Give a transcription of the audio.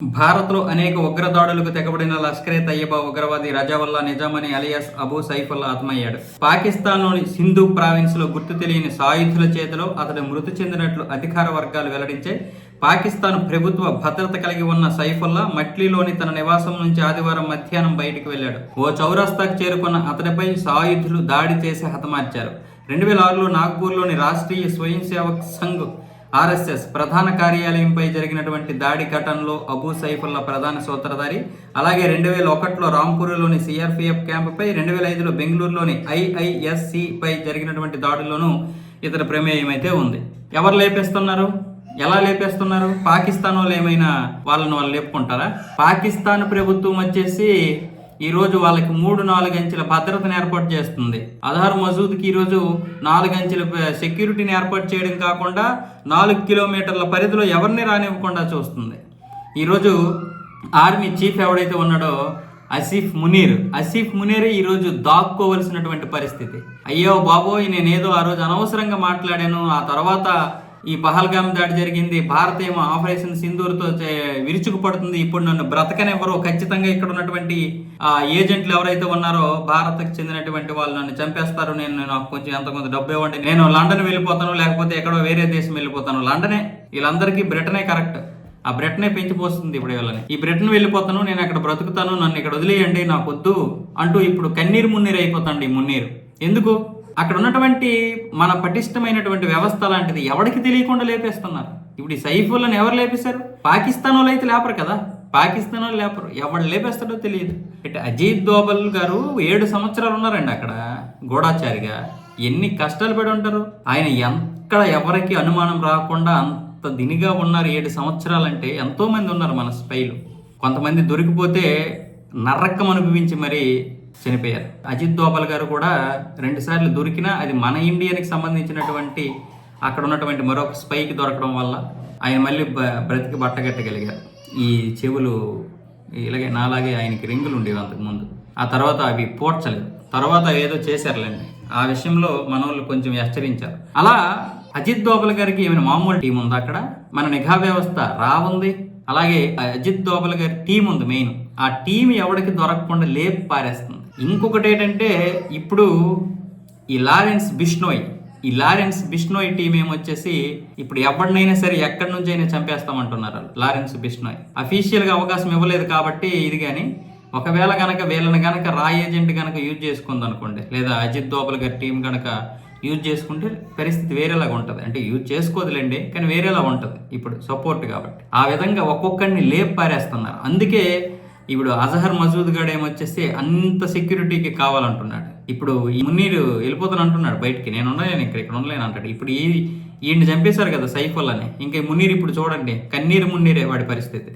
భారత్లో అనేక ఉగ్రదాడులకు తెగబడిన లష్కరే తయ్యబా ఉగ్రవాది రజావల్లా నిజామని అలియాస్ అబూ సైఫుల్లా హతమయ్యాడు పాకిస్తాన్లోని సింధు ప్రావిన్స్లో గుర్తు తెలియని సాయుధుల చేతిలో అతడు మృతి చెందినట్లు అధికార వర్గాలు వెల్లడించే పాకిస్తాన్ ప్రభుత్వ భద్రత కలిగి ఉన్న సైఫుల్లా మట్లీలోని తన నివాసం నుంచి ఆదివారం మధ్యాహ్నం బయటికి వెళ్ళాడు. ఓ చౌరస్తాకు చేరుకున్న అతడిపై సాయుధులు దాడి చేసి హతమార్చారు. రెండు వేల ఆరులో నాగ్పూర్లోని రాష్ట్రీయ స్వయం సేవక్ సంఘ్ ఆర్ఎస్ఎస్ ప్రధాన కార్యాలయంపై జరిగినటువంటి దాడి ఘటనలో అబూ సైఫుల్లా ప్రధాన సూత్రధారి అలాగే రెండు వేల ఒకటిలో రాంపూర్లోని సిఆర్పిఎఫ్ క్యాంపుపై రెండు వేల ఐదులో బెంగళూరులోని ఐఐఎస్సిపై జరిగినటువంటి దాడుల్లోనూ ఇతర ప్రమేయం అయితే ఉంది. ఎవరు లేపేస్తున్నారు? ఎలా లేపేస్తున్నారు? పాకిస్తాన్ వాళ్ళు ఏమైనా వాళ్ళని వాళ్ళు లేపుకుంటారా? పాకిస్తాన్ ప్రభుత్వం వచ్చేసి ఈ రోజు వాళ్ళకి మూడు నాలుగు అంచెల భద్రతను ఏర్పాటు చేస్తుంది. అజహర్ మసూద్కి ఈరోజు నాలుగు అంచెల సెక్యూరిటీని ఏర్పాటు చేయడం కాకుండా నాలుగు కిలోమీటర్ల పరిధిలో ఎవరిని రానివ్వకుండా చూస్తుంది. ఈరోజు ఆర్మీ చీఫ్ ఎవడైతే ఉన్నాడో అసీఫ్ మునీర్. అసీఫ్ మునీర్ ఈరోజు దాక్కోవలసినటువంటి పరిస్థితి. అయ్యో బాబోయ్ నేనేదో ఆ రోజు అనవసరంగా మాట్లాడాను ఆ తర్వాత ఈ పహల్గామ్ దాడి జరిగింది. భారత్ ఏమో ఆపరేషన్ సింధూర్తో చే- విరుచుకుపడుతుంది. ఇప్పుడు నన్ను బ్రతకనివ్వరు. ఖచ్చితంగా ఇక్కడ ఉన్నటువంటి ఆ ఏజెంట్లు ఎవరైతే ఉన్నారో భారత్కి చెందినటువంటి వాళ్ళు నన్ను చంపేస్తారు. నేను నాకు కొంచెం ఎంత కొంత డబ్బు ఇవ్వండి. నేను లండన్ వెళ్ళిపోతాను. లేకపోతే ఎక్కడో వేరే దేశం వెళ్ళిపోతాను. లండనే. వీళ్ళందరికీ బ్రిటనే కరెక్ట్. ఆ బ్రిటనే పెంచిపోస్తుంది ఇప్పుడు వీళ్ళని. ఈ బ్రిటన్ వెళ్ళిపోతాను. నేను అక్కడ బ్రతుకుతాను. నన్ను ఇక్కడ వదిలేయండి. నాకు వద్దు అంటూ ఇప్పుడు కన్నీరు మున్నీరు అయిపోతాండి ఈ మున్నీరు. ఎందుకు? అక్కడ ఉన్నటువంటి మన పటిష్టమైనటువంటి వ్యవస్థ లాంటిది ఎవరికి తెలియకుండా లేపేస్తున్నారు? ఇప్పుడు ఈ సైఫుల్ని ఎవరు లేపేశారు? పాకిస్తాన్ వాళ్ళు అయితే లేపరు కదా? పాకిస్తాన్ వాళ్ళు లేపరు. ఎవడు లేపేస్తాడో తెలియదు. ఇటు అజీత్ దోబల్ గారు ఏడు సంవత్సరాలు ఉన్నారండి అక్కడ గూఢాచారిగా. ఎన్ని కష్టాలు పడి ఉంటారు? ఆయన ఎక్కడ ఎవరికి అనుమానం రాకుండా అంత దినిగా ఉన్నారు ఏడు సంవత్సరాలంటే ఎంతోమంది ఉన్నారు మన స్పైలు కొంతమంది దొరికిపోతే నరకం అనుభవించి మరి చనిపోయారు. అజిత్ దోబల్ గారు కూడా రెండుసార్లు దొరికినా అది మన ఇండియాకి సంబంధించినటువంటి అక్కడ ఉన్నటువంటి మరొక స్పైకి దొరకడం వల్ల ఆయన మళ్ళీ బ- బ్రతికి బట్టగట్టగలిగారు. ఈ చెవులు ఇలాగే నాలాగే ఆయనకి రింగులు ఉండేవి అంతకుముందు ఆ తర్వాత అవి పోడ్చలేదు. తర్వాత ఏదో చేశారులేండి. ఆ విషయంలో మన వాళ్ళు కొంచెం హెచ్చరించారు. అలా అజిత్ దోబల్ గారికి ఏమైనా మామూలు టీం ఉందా అక్కడ? మన నిఘా వ్యవస్థ రా ఉంది అలాగే అజిత్ దోబల్ గారి టీం ఉంది మెయిన్. ఆ టీం ఎవరికి దొరకకుండా లేపు పారేస్తుంది. ఇంకొకటి ఏంటంటే ఇప్పుడు ఈ లారెన్స్ బిష్నోయ్ ఈ లారెన్స్ బిష్నోయ్ టీం ఏమొచ్చేసి ఇప్పుడు ఎవరినైనా సరే ఎక్కడి నుంచి అయినా చంపేస్తామంటున్నారు లారెన్స్ బిష్నోయ్. అఫీషియల్గా అవకాశం ఇవ్వలేదు కాబట్టి ఇది కానీ ఒకవేళ కనుక వీళ్ళని కనుక రా ఏజెంట్ కనుక యూజ్ చేసుకుంది అనుకోండి లేదా అజిత్ దోపల్ గారి టీం కనుక యూజ్ చేసుకుంటే పరిస్థితి వేరేలాగా ఉంటుంది. అంటే యూజ్ చేసుకోదులేండి కానీ వేరేలా ఉంటుంది ఇప్పుడు సపోర్ట్ కాబట్టి. ఆ విధంగా ఒక్కొక్కరిని లేపు పారేస్తున్నారు. అందుకే ఇప్పుడు అజహర్ మజూద్ గడ్ ఏమొచ్చేసి అంత సెక్యూరిటీకి కావాలంటున్నాడు. ఇప్పుడు ఈ మున్నీరు వెళ్ళిపోతాను అంటున్నాడు బయటికి. నేను ఉండలేను ఇక్కడ ఇక్కడ ఉండలేను అంటాడు. ఇప్పుడు ఈ ఈయన్ని చంపేశారు కదా సైఫల్ అని. ఇంకా ఈ ఇప్పుడు చూడండి కన్నీరు మున్నీరే వాడి పరిస్థితి.